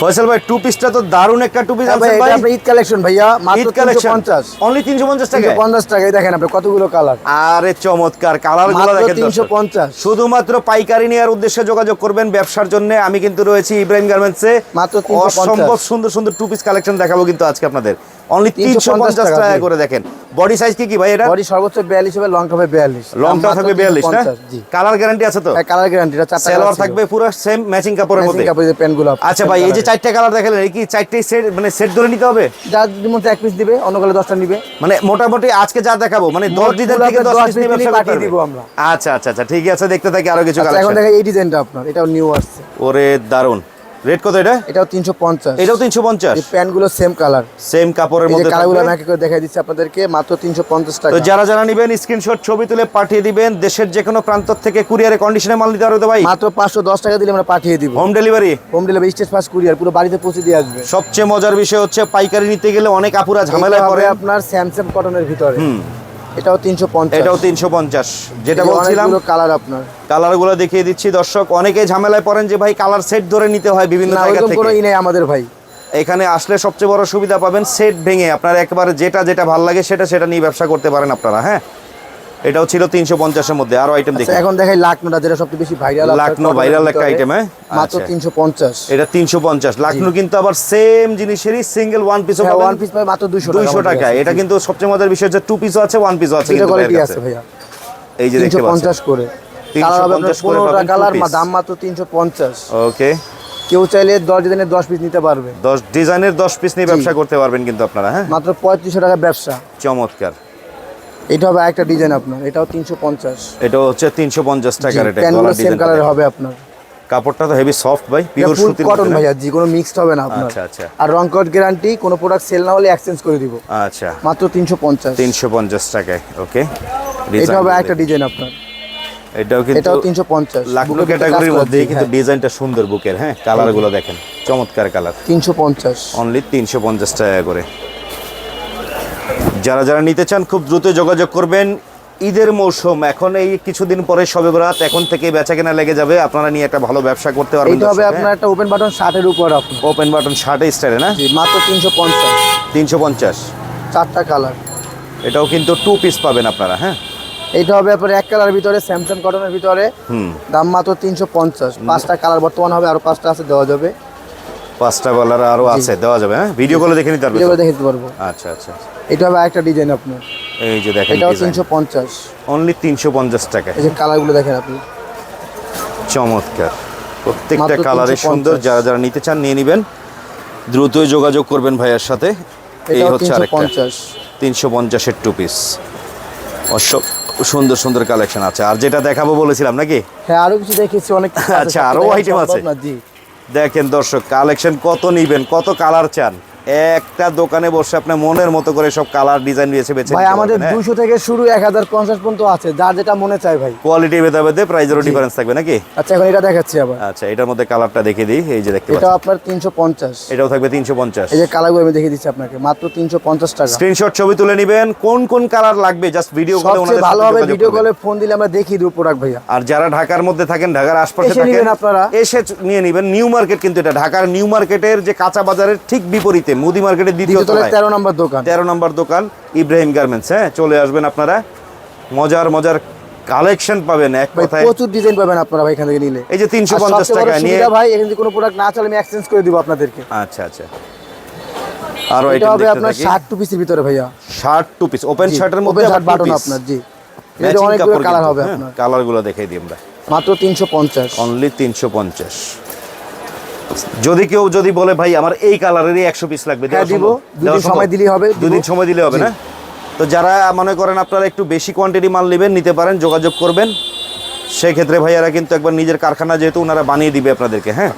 ফয়সাল ভাই টু পিসটা তো দারুণ একটা টু পিস ভাই, আছে এটা ভাই। আপনার ঈদ কালেকশন ভাইয়া মাত্র ঈদ তিনশো কালেকশন পঞ্চাশ। অনলি 350 টাকা তিনশো পঞ্চাশ টাকায়। দেখেন আপনি কতগুলো কালার আরে চমৎকার কালারগুলো দেখেন তিনশো দর্শক। পঞ্চাশ। শুধুমাত্র পাইকারি নেওয়ার উদ্দেশ্যে যোগাযোগ করবেন ব্যবসার জন্য। আমি কিন্তু রয়েছি ইব্রাহিম গার্মেন্টসে মাত্র 350 অসম্ভব সুন্দর সুন্দর টু পিস কালেকশন দেখাবো কিন্তু আজকে আপনাদের। অনলি 350 350 টাকা করে দেখেন। বডি সাইজ কি কি ভাই এটা? বডি সর্বোচ্চ বিয়াল্লিশ হবে লং হবে থাকবে 42 না? কালার গ্যারান্টি আছে তো? কালার গ্যারান্টি এটা চারটা থাকবে পুরো সেম ম্যাচিং কাপড়ের মধ্যে। কাপড়ের প্যান্টগুলো আচ্ছা ভাই এই যে চারটা কালার দেখালেন এই কি চারটেই সেট মানে সেট ধরে নিতে হবে? যার মধ্যে এক পিস দিবে অন্য কালে দশটা নিবে। মানে মোটামুটি আজকে যা দেখাবো মানে 10 ডিজাইন থেকে 10 পিস 10 নিয়ে ব্যবসা করতে দিব আমরা। আচ্ছা আচ্ছা আচ্ছা ঠিক আছে দেখতে থাকি আরও কিছু আচ্ছা, এখন দেখেন এই ডিজাইনটা আপনার এটাও নিউ আসছে। ওরে দারুণ রেট কত এটা? এটাও তিনশো পঞ্চাশ। এটাও 350 এই প্যান্টগুলো সেম কালার সেম কাপড়ের মধ্যে কালারগুলো। আমি করে দেখাই দিচ্ছি আপনাদেরকে মাত্র তিনশো পঞ্চাশ টাকা। তো যারা যারা নেবেন স্ক্রিনশট ছবি তুলে পাঠিয়ে দিবেন দেশের যে কোনো প্রান্ত থেকে কুরিয়ারে কন্ডিশনে মাল নিতে পারবে ভাই? মাত্র পাঁচশো দশ টাকা দিলে আমরা পাঠিয়ে দিব। Home delivery home delivery stage pass courier পুরো বাড়িতে পৌঁছে দিয়ে আসবে। সবচেয়ে মজার বিষয় হচ্ছে পাইকারি নিতে গেলে অনেক আপুরা ঝামেলায় পড়ে আপনার স্যামসাং কটনের ভিতরে। এটাও তিনশো পঞ্চাশ। এটাও তিনশো পঞ্চাশ। যেটা বলছিলাম কালার আপনার। কালারগুলো দেখিয়ে দিচ্ছি। দর্শক অনেকেই ঝামেলায় পড়েন যে ভাই কালার সেট ধরে নিতে হয় বিভিন্ন জায়গা কোনো থেকে। ই নেই আমাদের ভাই। এখানে আসলে সবচেয়ে বড় সুবিধা পাবেন সেট ভেঙে। আপনার একবারে যেটা যেটা ভালো লাগে সেটা সেটা নিয়ে ব্যবসা করতে পারেন আপনারা হ্যাঁ? এটাও ছিল তিনশো পঞ্চাশের মধ্যে আরও আইটেম দেখি। আচ্ছা, এখন দেখাই লাকনোটা যেটা সবচেয়ে বেশি ভাইরাল লাকনো viral একটা item, হ্যাঁ? মাত্র আচ্ছা। তিনশো পঞ্চাশ। এটা তিনশো পঞ্চাশ। লাখনু কিন্তু আবার সেম জিনিসেরই সিঙ্গেল ওয়ান পিসও ওয়ান পিস মাত্র দুইশো দুইশো টাকা এটা কিন্তু সবচেয়ে মজার বিষয় হচ্ছে টু পিসও আছে ওয়ান পিসও আছে কিন্তু কোয়ালিটি আছে ভাইয়া। এই যে দেখতে পাচ্ছেন। পঞ্চাশ করে। 350 কালার করে পাবেন কালার piece। দাম মাত্র তিনশো পঞ্চাশ। ওকে কেউ চাইলে দশ ডিজাইনের দশ পিস নিতে পারবে। দশ ডিজাইনের দশ পিস নিয়ে ব্যবসা করতে পারবেন কিন্তু আপনারা হ্যাঁ? মাত্র পঁয়ত্রিশশো টাকা ব্যবসা। চমৎকার। এটা হবে একটা ডিজাইন আপনার এটাও তিনশো পঞ্চাশ। এটা হচ্ছে তিনশো পঞ্চাশ টাকার এটা সেম কালার হবে আপনার। কাপড়টা তো হেভি সফট ভাই পিওর সুতির কটন মধ্যে? ভাইয়া জি কোনো মিক্সড হবে না আপনার। আচ্ছা, আচ্ছা। আর রং কোড গ্যারান্টি কোনো প্রোডাক্ট সেল না হলে এক্সচেঞ্জ করে দিব। আচ্ছা। মাত্র তিনশো পঞ্চাশ। তিনশো পঞ্চাশ টাকায় ওকে এটা হবে একটা ডিজাইন আপনার। এটাও কিন্তু এটাও তিনশো পঞ্চাশ। লাখনো ক্যাটাগরির মধ্যেই কিন্তু ডিজাইনটা সুন্দর বুকের হ্যাঁ? কালারগুলো দেখেন চমৎকার কালার তিনশো পঞ্চাশ। অনলি তিনশো পঞ্চাশ টাকা করে। যারা যারা নিতে চান খুব দ্রুত যোগাযোগ করবেন। ঈদের মৌসুম এখন এই কিছুদিন পরে সবে বরাত এখন থেকে বেচা কেনা লেগে যাবে। আপনারা নিয়ে একটা ভালো ব্যবসা করতে পারবেন এটা হবে আপনার একটা ওপেন বাটন শার্টের উপর আপনার ওপেন বাটন শার্টে স্টাইলে না? জি মাত্র তিনশো পঞ্চাশ। তিনশো পঞ্চাশ। চারটা কালার এটাও কিন্তু টু পিস পাবেন আপনারা হ্যাঁ? এইটা হবে আপনার এক কালার ভিতরে স্যামসাং কটনের ভিতরে। হুম। দাম মাত্র তিনশো পঞ্চাশ। পাঁচটা কালার বর্তমান হবে আরও পাঁচটা আছে দেওয়া যাবে। পাঁচটা কালার আরও আছে দেওয়া যাবে হ্যাঁ? ভিডিও কলে দেখে নিতে পারবেন ভিডিও দেখে দিতে পারব। আচ্ছা আচ্ছা এটা হবে একটা ডিজাইন আপনার। এই যে দেখেন তিনশো পঞ্চাশ। অনলি তিনশো পঞ্চাশ টাকা। এই যে কালারগুলো দেখেন আপনি। চমৎকার। প্রত্যেকটা কালারে সুন্দর। যারা যারা নিতে চান নিয়ে নেবেন। দ্রুতই যোগাযোগ করবেন ভাইয়ার সাথে। এই হচ্ছে আরেকটা। পঞ্চাশ। তিনশো পঞ্চাশের টু পিস অসব সুন্দর সুন্দর কালেকশন আছে। আর যেটা দেখাবো বলেছিলাম নাকি? হ্যাঁ আরও কিছু দেখেছি অনেক আচ্ছা, আরও সম্ভব আছে? জি। দেখেন দর্শক কালেকশন কত নিবেন কত কালার চান? একটা দোকানে বসে আপনার মনের মতো করে সব কালার ডিজাইন দিয়েছে বেছে ভাই আমাদের দুশো থেকে শুরু এক হাজার পঞ্চাশ পর্যন্ত আছে যার যেটা মনে চায় ভাই। কোয়ালিটি ভেদে ভেদে প্রাইজেরও ডিফারেন্স থাকবে নাকি? আচ্ছা এখন এটা দেখাচ্ছি আবার। আচ্ছা এটার মধ্যে কালারটা দেখিয়ে দিই এই যে দেখতে এটা আপনার তিনশো পঞ্চাশ। এটাও থাকবে তিনশো পঞ্চাশ। এই যে কালারগুলো আমি দেখিয়ে দিচ্ছি আপনাকে মাত্র তিনশো পঞ্চাশ টাকা। স্ক্রিনশট ছবি তুলে নেবেন কোন কোন কালার লাগবে? জাস্ট ভিডিও কলে সবচেয়ে ওনাদের ভালো হবে ভিডিও। কলে ফোন দিলে আমরা দেখিয়ে দেবো প্রোডাক্ট ভাইয়া। আর যারা ঢাকার মধ্যে থাকেন ঢাকার আশপাশে থাকেন আপনারা। এসে নিয়ে নেবেন। নিউ মার্কেট কিন্তু এটা ঢাকার নিউ মার্কেটের যে কাঁচা বাজারের ঠিক বিপরীতে। মুদি মার্কেটের দ্বিতীয় তলায় তেরো নম্বর দোকান। তেরো নম্বর দোকান ইব্রাহিম গার্মেন্টস হ্যাঁ চলে আসবেন আপনারা। মজার মজার কালেকশন পাবেন এক কথায়। প্রচুর ডিজাইন পাবেন আপনারা ভাই এখান থেকে নিলে। এই যে তিনশো আর পঞ্চাশ সবচেয়ে বড় টাকা নিয়ে ভাই এখান থেকে কোনো প্রোডাক্ট না চলে আমি এক্সচেঞ্জ করে দিব আপনাদেরকে। আচ্ছা আচ্ছা। আরও এটা হবে আপনার থাকি। শার্ট টু পিসের ভিতরে ভাইয়া। শার্ট টু পিস ওপেন শার্টের মধ্যে শার্ট বাটন আপনার জি। এটা অনেকগুলো কালার হবে হ্যাঁ আপনার। কালারগুলো দেখাই দিই আমরা। মাত্র তিনশো পঞ্চাশ। অনলি তিনশো পঞ্চাশ। যদি কেউ যদি বলে ভাই আমার এই কালারেরই একশো পিস লাগবে হ্যাঁ, দিব। দুদিন সময়? দিলেই হবে, দুদিন সময় দিলে হবে না? তো যারা মনে করেন আপনারা একটু বেশি কোয়ান্টিটি মাল নেবেন নিতে পারেন যোগাযোগ করবেন সেক্ষেত্রে ভাইয়ারা কিন্তু একবার নিজের কারখানা যেহেতু ওনারা বানিয়ে দিবে আপনাদেরকে হ্যাঁ?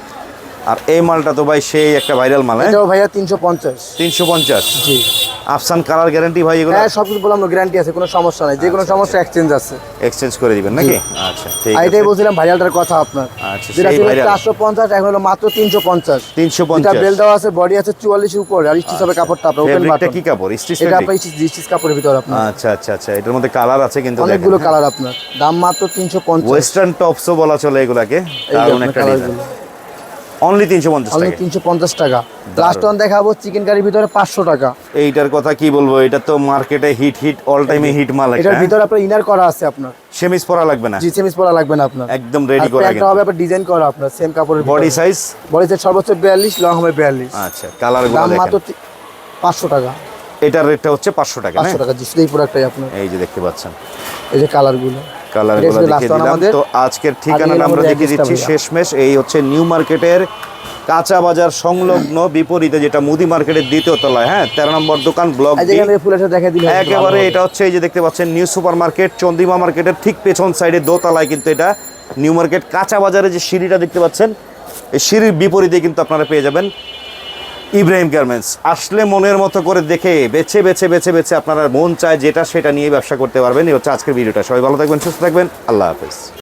আর এই মালটা তো ভাই সেই একটা ভাইরাল মাল হ্যাঁ? ভাইয়া তিনশো পঞ্চাশ। তিনশো পঞ্চাশ। জি। আফসান কালার গ্যারান্টি ভাই এগুলো? হ্যাঁ সব কিছু বললাম গ্যারান্টি আছে কোনো সমস্যা নাই। যে কোনো সমস্যা এক্সচেঞ্জ আছে। এক্সচেঞ্জ করে দিবেন নাকি? আচ্ছা ঠিক আছে এটাই বলছিলাম ভাইরালটার কথা আপনার। আচ্ছা, যেটা ছিল viral। চারশো পঞ্চাশ এখন হলো মাত্র তিনশো পঞ্চাশ। তিনশো এটা পঞ্চাশ বেল দেওয়া আছে বডি আছে চুয়াল্লিশ উপরে আর স্টিচ হবে কাপড়টা আপনার ওপেন বাটন কি কাপড়? স্টিচ এটা আপনার স্টিচ কাপড়ের ভিতরে আপনার। আচ্ছা আচ্ছা আচ্ছা এটার মধ্যে কালার আছে কিন্তু অনেকগুলো কালার আপনার। দাম মাত্র তিনশো পঞ্চাশ। ওয়েস্টার্ন টপসও বলা চলে এগুলাকে দারুণ একটা ডিজাইন অনলি তিনশো পঞ্চাশ অনলি টাকা। তিনশো পঞ্চাশ টাকা। লাস্ট ওয়ান দেখাবো চিকেন কারির ভিতরে পাঁচশো টাকা। এইটার কথা কি বলব? এটা তো মার্কেটে হিট হিট অল টাইমে হিট মাল এটার ভিতরে আপনার ইনার করা আছে আপনার। সেমিস পরা লাগবে না? জি সেমিস পরা লাগবে না আপনার। একদম রেডি করা প্যান্টটা হবে আপনার ডিজাইন করা আপনার সেম কাপড়ের বডি সাইজ বডি সাইজ সর্বোচ্চ বিয়াল্লিশ লং হবে বিয়াল্লিশ। আচ্ছা কালার দামগুলো মাত্র দেখেন পাঁচশো টাকা। এটার রেটটা হচ্ছে পাঁচশো টাকা পাঁচশো হ্যাঁ? টাকা জি শুধু এই প্রোডাক্টটাই আপনার। এই যে দেখতে পাচ্ছেন। এই যে কালারগুলো কালারগুলো দেখিয়ে দিলাম। তো আজকের ঠিকানাটা আমরা দেখিয়ে দিচ্ছি। শেষমেশ। এই হচ্ছে নিউ মার্কেটের কাঁচা বাজার সংলগ্ন বিপরীতে যেটা মুদি মার্কেটের দ্বিতীয় তলায়। হ্যাঁ তেরো নম্বর দোকান ব্লক একেবারে এটা হচ্ছে এই যে দেখতে পাচ্ছেন নিউ সুপার মার্কেট চন্দিমা মার্কেটের ঠিক পেছন সাইডে দোতলায় কিন্তু এটা নিউ মার্কেট। কাঁচা বাজারে যে সিঁড়িটা দেখতে পাচ্ছেন এই সিঁড়ির বিপরীতে কিন্তু আপনারা পেয়ে যাবেন ইব্রাহিম গার্মেন্টস, আসলে মনের মতো করে দেখে বেছে বেছে বেছে বেছে আপনারা মন চায় যেটা, সেটা নিয়ে ব্যবসা করতে পারবেন। এই হচ্ছে আজকের ভিডিওটা। সবাই ভালো থাকবেন, সুস্থ থাকবেন। আল্লাহ হাফেজ।